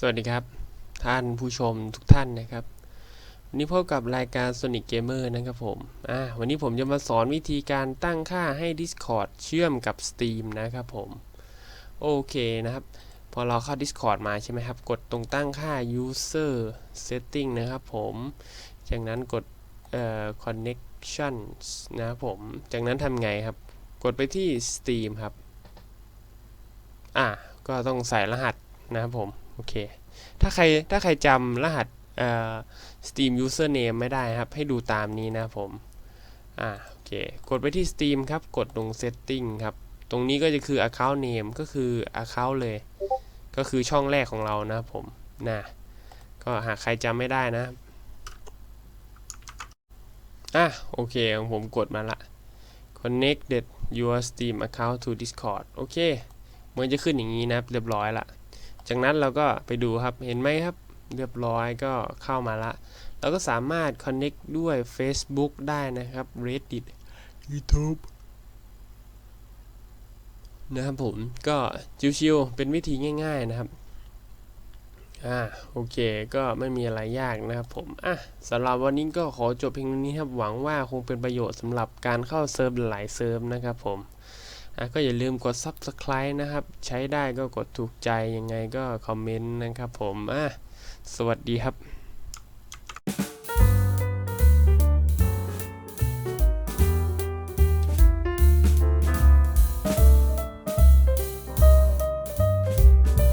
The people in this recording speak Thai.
สวัสดีครับ ท่านผู้ชมทุกท่านนะครับ วันนี้พบกับรายการ Sonic Gamer นะครับผมอ่าวันนี้ผมจะมาสอนวิธีการตั้งค่าให้ Discord เชื่อมกับ Steam นะครับผม โอเคนะครับ พอเราเข้า Discord มาใช่ไหมครับ กดตรงตั้งค่า User Setting นะครับผมจากนั้นกดเอ่อ Connections นะครับผม จากนั้นทำไงครับ กดไปที่ Steam ครับ อะก็ต้องใส่รหัสนะครับผม โอเค ถ้าใครถ้าใครจำรหัสเอ่อ Steam username ไม่ได้ครับ ให้ดูตามนี้นะผม อ่าโอเค กดไปที่ Steam ครับ กดตรง setting ครับ ตรงนี้ก็จะคือ account name ก็คือ account เลย ก็คือช่องแรกของเรานะผม นะ ก็หากใครจำไม่ได้นะ อะโอเค ของผมกดมาละ connected your Steam account to Discord โอเค มันจะขึ้นอย่างนี้นะเรียบร้อยละ จากนั้นเราก็ไปดูครับเห็นไหมครับ เรียบร้อยก็เข้ามาละเราก็สามารถ connect ด้วย Facebook ได้นะครับ Reddit YouTube นะครับผมก็ชิวๆเป็นวิธีง่ายๆนะครับอ่าโอเคก็ไม่มีอะไรยากนะครับผมอะสำหรับวันนี้ก็ขอจบเพียงเท่านี้ครับหวังว่าคงเป็นประโยชน์สำหรับการเข้าเซิร์ฟหลายเซิร์ฟนะครับผมอะ ก็อย่าลืมกด Subscribe นะครับ ใช้ได้ก็กดถูกใจยังไงก็คอมเมนต์นะครับผมอะสวัสดีครับ